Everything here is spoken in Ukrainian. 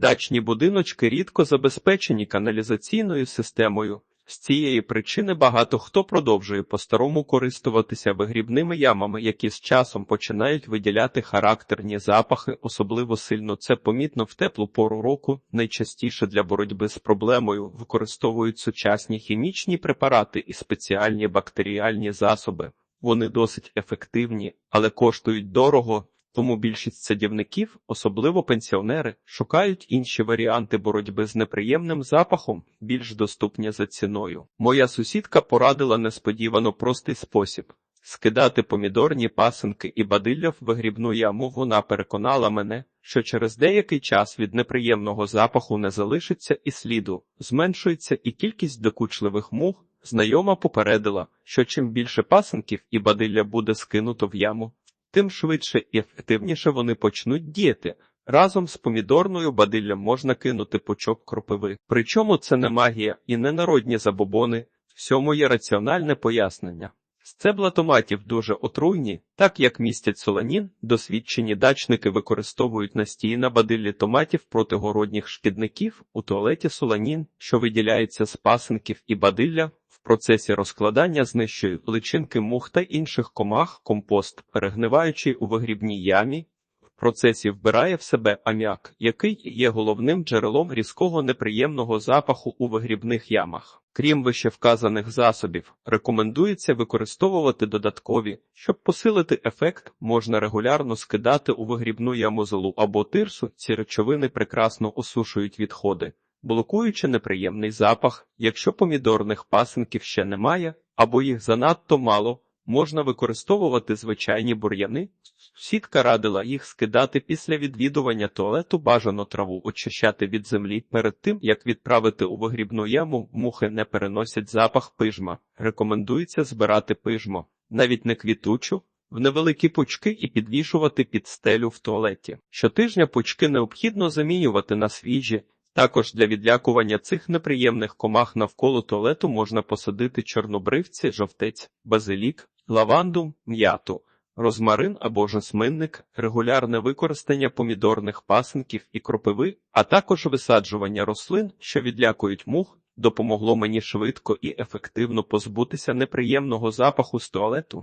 Дачні будиночки рідко забезпечені каналізаційною системою. З цієї причини багато хто продовжує по-старому користуватися вигрібними ямами, які з часом починають виділяти характерні запахи. Особливо сильно це помітно в теплу пору року. Найчастіше для боротьби з проблемою використовують сучасні хімічні препарати і спеціальні бактеріальні засоби. Вони досить ефективні, але коштують дорого. Тому більшість садівників, особливо пенсіонери, шукають інші варіанти боротьби з неприємним запахом, більш доступні за ціною. Моя сусідка порадила несподівано простий спосіб. Скидати помідорні пасинки і бадилля в вигрібну яму вона переконала мене, що через деякий час від неприємного запаху не залишиться і сліду, зменшується і кількість докучливих мух. Знайома попередила, що чим більше пасинків і бадилля буде скинуто в яму, тим швидше і ефективніше вони почнуть діяти. Разом з помідорною бадиллям можна кинути пучок кропиви. Причому це не магія і не народні забобони, всьому є раціональне пояснення. Стебла томатів дуже отруйні, так як містять соланін, досвідчені дачники використовують настій на бадиллі томатів проти городніх шкідників у туалеті соланін, що виділяється з пасинків і бадилля, процесі розкладання знищує личинки мух та інших комах, компост, перегниваючий у вигрібній ямі, в процесі вбирає в себе аміак, який є головним джерелом різкого неприємного запаху у вигрібних ямах. Крім вищевказаних засобів, рекомендується використовувати додаткові, щоб посилити ефект, можна регулярно скидати у вигрібну яму золу або тирсу. Ці речовини прекрасно осушують відходи, блокуючи неприємний запах. Якщо помідорних пасинків ще немає, або їх занадто мало, можна використовувати звичайні бур'яни. Сітка радила їх скидати після відвідування туалету бажано траву очищати від землі. Перед тим як відправити у вигрібну яму, мухи не переносять запах пижма. Рекомендується збирати пижмо, навіть не квітучу, в невеликі пучки і підвішувати під стелю в туалеті. Щотижня пучки необхідно замінювати на свіжі. Також для відлякування цих неприємних комах навколо туалету можна посадити чорнобривці, жовтець, базилік, лаванду, м'яту розмарин або жасминник, регулярне використання помідорних пасинків і кропиви, а також висаджування рослин, що відлякують мух, допомогло мені швидко і ефективно позбутися неприємного запаху з туалету.